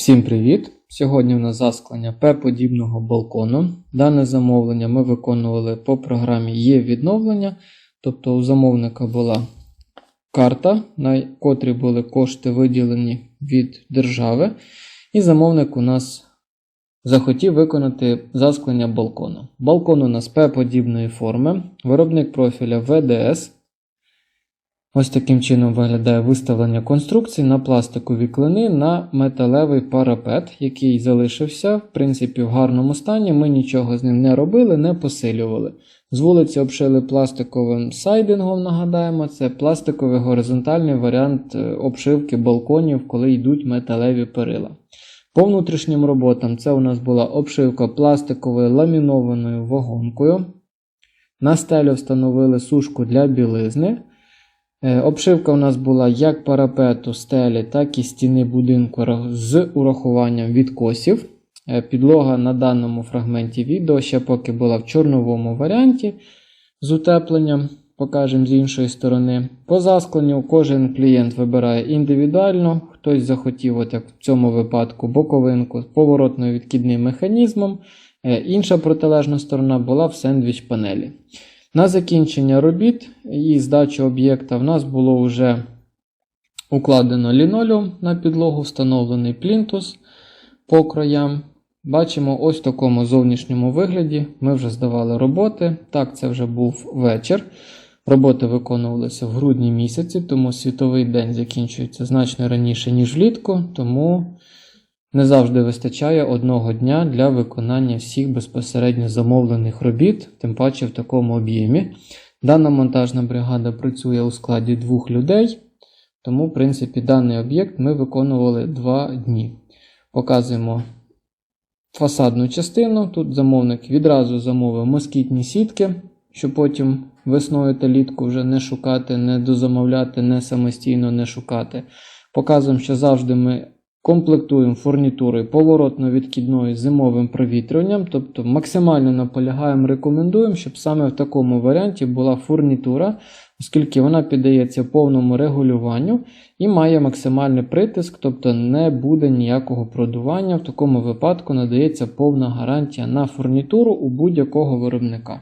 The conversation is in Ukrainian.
Всім привіт! Сьогодні в нас засклання П-подібного балкону. Дане замовлення ми виконували по програмі є відновлення, тобто у замовника була карта, на котрій були кошти виділені від держави, і замовник у нас захотів виконати засклення балкону. Балкон у нас П-подібної форми, виробник профіля ВДС. Ось таким чином виглядає виставлення конструкції на пластикові клини на металевий парапет, який залишився, в принципі, в гарному стані. Ми нічого з ним не робили, не посилювали. З вулиці обшили пластиковим сайдингом, нагадаємо, це пластиковий горизонтальний варіант е, обшивки балконів, коли йдуть металеві перила. По внутрішнім роботам це у нас була обшивка пластиковою ламінованою вагонкою. На стелю встановили сушку для білизни. Е, Обшивка у нас була як парапету стелі, так і стіни будинку з урахуванням відкосів. Е, Підлога на даному фрагменті відео ще поки була в чорновому варіанті з утепленням, покажемо з іншої сторони. По заскленню кожен клієнт вибирає індивідуально. Хтось захотів, от як в цьому випадку, боковинку з поворотно-відкидним механізмом. Е, Інша протилежна сторона була в сендвіч панелі. На закінчення робіт і здачу об'єкта в нас було вже укладено лінолеум на підлогу, встановлений плінтус по краям. Бачимо, ось в такому зовнішньому вигляді ми вже здавали роботи. Так, це вже був вечір. Роботи виконувалися в грудні місяці, тому світовий день закінчується значно раніше, ніж влітку, тому не завжди вистачає одного дня для виконання всіх безпосередньо замовлених робіт, тим паче в такому об'ємі. Дана монтажна бригада працює у складі двох людей, тому, в принципі, даний об'єкт ми виконували два дні. Показуємо фасадну частину. Тут замовник відразу замовив москітні сітки, щоб потім весною та літку вже не шукати, не дозамовляти, не самостійно не шукати. Показуємо, що завжди ми комплектуємо фурнітурою поворотно-відкидною зимовим провітрюванням, тобто максимально наполягаємо, рекомендуємо, щоб саме в такому варіанті була фурнітура, оскільки вона піддається повному регулюванню і має максимальний притиск, тобто не буде ніякого продування. В такому випадку надається повна гарантія на фурнітуру у будь-якого виробника.